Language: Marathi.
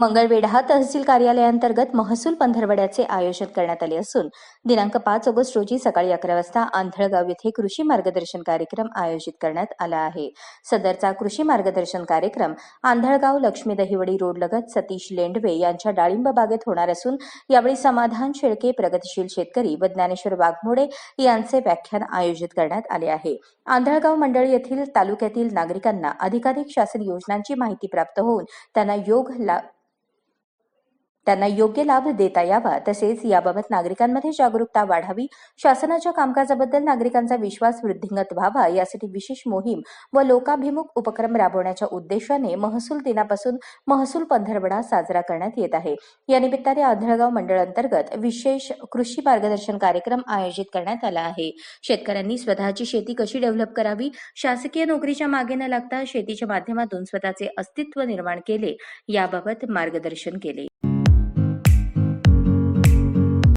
मंगळवेढा तहसील कार्यालयांतर्गत महसूल पंधरवड्याचे आयोजन करण्यात आले असून दिनांक पाच ऑगस्ट रोजी सकाळी अकरा वाजता आंधळगाव येथे कृषी मार्गदर्शन कार्यक्रम आयोजित करण्यात आला आहे. सदरचा कृषी मार्गदर्शन कार्यक्रम आंधळगाव लक्ष्मी दहिवडी रोड लगत सतीश लेंडवे यांच्या डाळिंब बागेत होणार असून यावेळी समाधान शेळके प्रगतिशील शेतकरी व ज्ञानेश्वर वाघमोडे यांचे व्याख्यान आयोजित करण्यात आले आहे. आंधळगाव मंडळ येथील तालुक्यातील नागरिकांना अधिकाधिक शासन योजनांची माहिती प्राप्त होऊन त्यांना योग त्यांना योग्य लाभ देता यावा. तसेच याबाबत नागरिकांमध्ये जागरूकता वाढावी. शासनाच्या कामकाजाबद्दल नागरिकांचा विश्वास वृद्धिंगत व्हावा. यासाठी विशेष मोहीम व लोकाभिमुख उपक्रम राबवण्याच्या उद्देशाने महसूल दिनापासून महसूल पंधरवडा साजरा करण्यात येत आहे. या निमित्ताने आंधळगाव मंडळ अंतर्गत विशेष कृषी मार्गदर्शन कार्यक्रम आयोजित करण्यात आला आहे. शेतकऱ्यांनी स्वतःची शेती कशी डेव्हलप करावी? शासकीय नोकरीच्या मागे न लागता शेतीच्या माध्यमातून स्वतःचे अस्तित्व निर्माण केले याबाबत मार्गदर्शन केले.